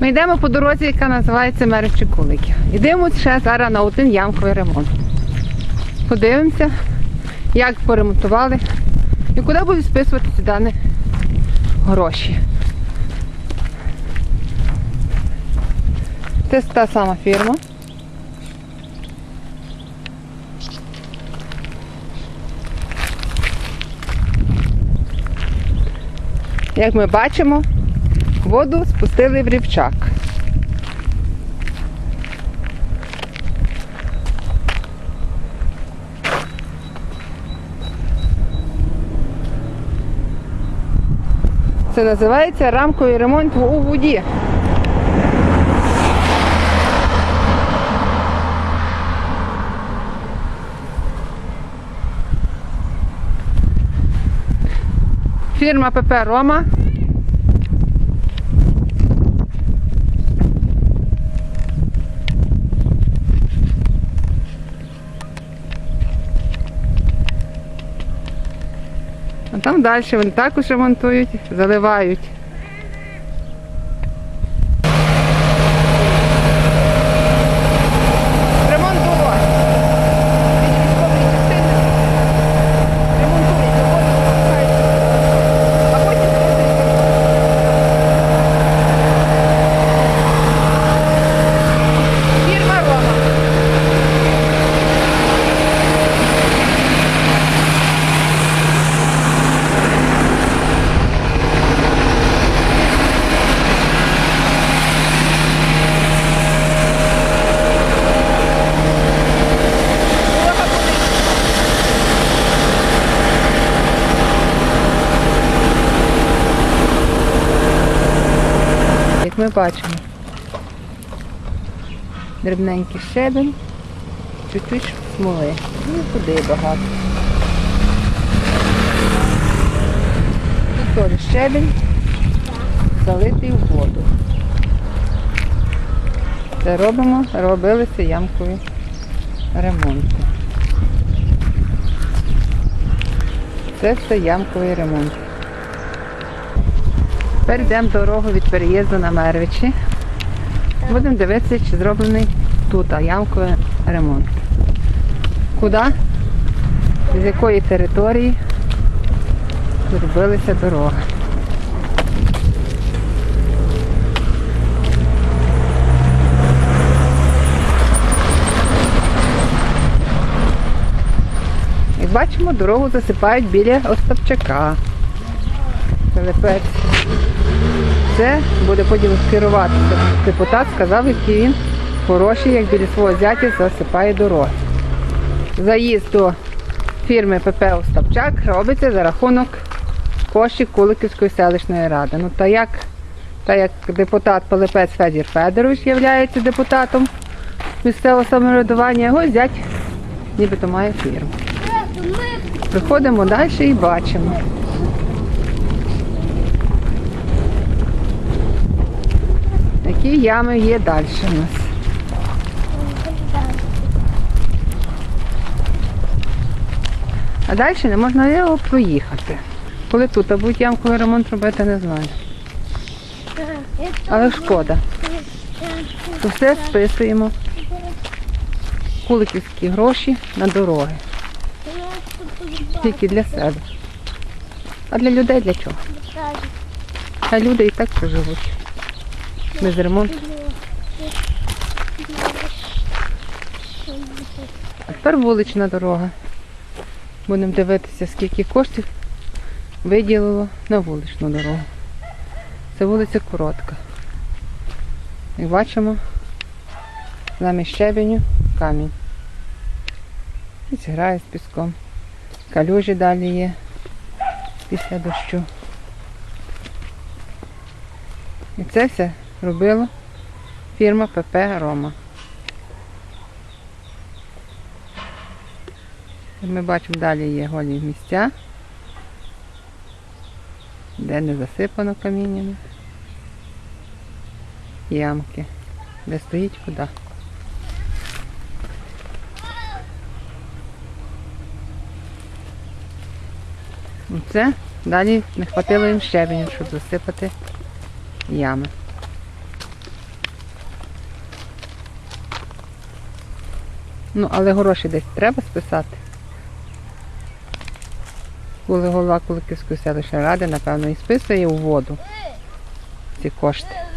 Ми йдемо по дорозі, яка називається Меречі Куликів. Дивимося ще зараз на один ямковий ремонт. Подивимося, як поремонтували і куди будуть списуватися дані гроші. Це та сама фірма. Як ми бачимо, воду спустили в рівчак. Це називається рамковий ремонт у воді. Фірма ПП Рома. А там далі вони також ремонтують, заливають. Ремонтувати. Ремонтують, а потім Фірма Рома. Як ми бачимо, дрібненький щебень, чуть-чуть смоли. Ну і куди багато. Тут теж щебень, залитий в воду. Це робимо, робилися ямкові ремонти. Це все ямковий ремонт. Тепер йдемо дорогу від переїзду на Мервичі. Будемо дивитися, чи зроблений тут ямковий ремонт. Куди? З якої території зробилася дорога. Як бачимо, дорогу засипають біля Остапчака. Пилипець. Це буде потім керуватися. Депутат сказав, який він хороший, як біля свого зятя засипає дороги. Заїзд до фірми ПП Остапчак робиться за рахунок коштів Куликівської селищної ради. Ну та як, та як депутат Пилипець Федір Федорович є депутатом місцевого самоврядування, його зять нібито має фірму. Приходимо далі і бачимо. Які ями є далі у нас. А далі не можна його проїхати. Коли тут а будуть ямковий ремонт робити, не знаю. Але шкода. То все списуємо. Куликівські гроші на дороги. Тільки для себе. А для людей для чого? А люди і так проживуть. Без ремонту. А тепер вулична дорога. Будемо дивитися, скільки коштів виділило на вуличну дорогу. Це вулиця коротка. Як бачимо, замість щебеню камінь. І зграє з піском. Калюжі далі є після дощу. І це все робила фірма ПП Рома. Ми бачимо, далі є голі місця, де не засипано каміннями. Ямки, де стоїть вода. Це далі не хватило їм щебеню, щоб засипати ями. Ну, але гроші десь треба списати. Коли голова Куликівської селищної ради, напевно, і списує у воду ці кошти.